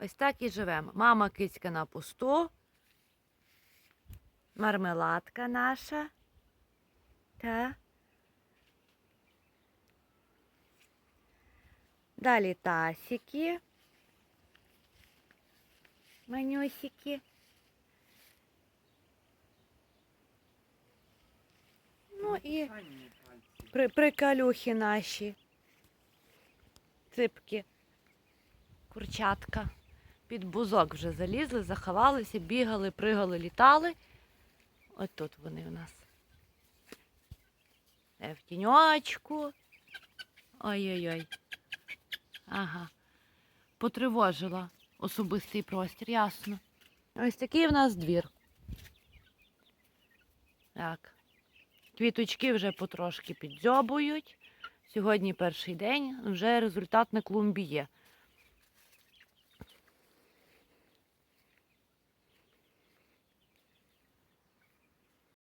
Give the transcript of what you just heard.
Ось так і живемо. Мама кицька на пусту. Мармеладка наша. Та. Далі тасики. Манюсики. Ну і при, приколюхи наші. Ципки. Курчатка. Під бузок вже залізли, заховалися, бігали, пригали, літали. От тут вони у нас. Е, В тіньочку. Ой-ой-ой. Ага. Потривожила особистий простір, ясно. Ось такий в нас двір. Так. Квіточки вже потрошки підзьобують. Сьогодні перший день, вже результат на клумбі є.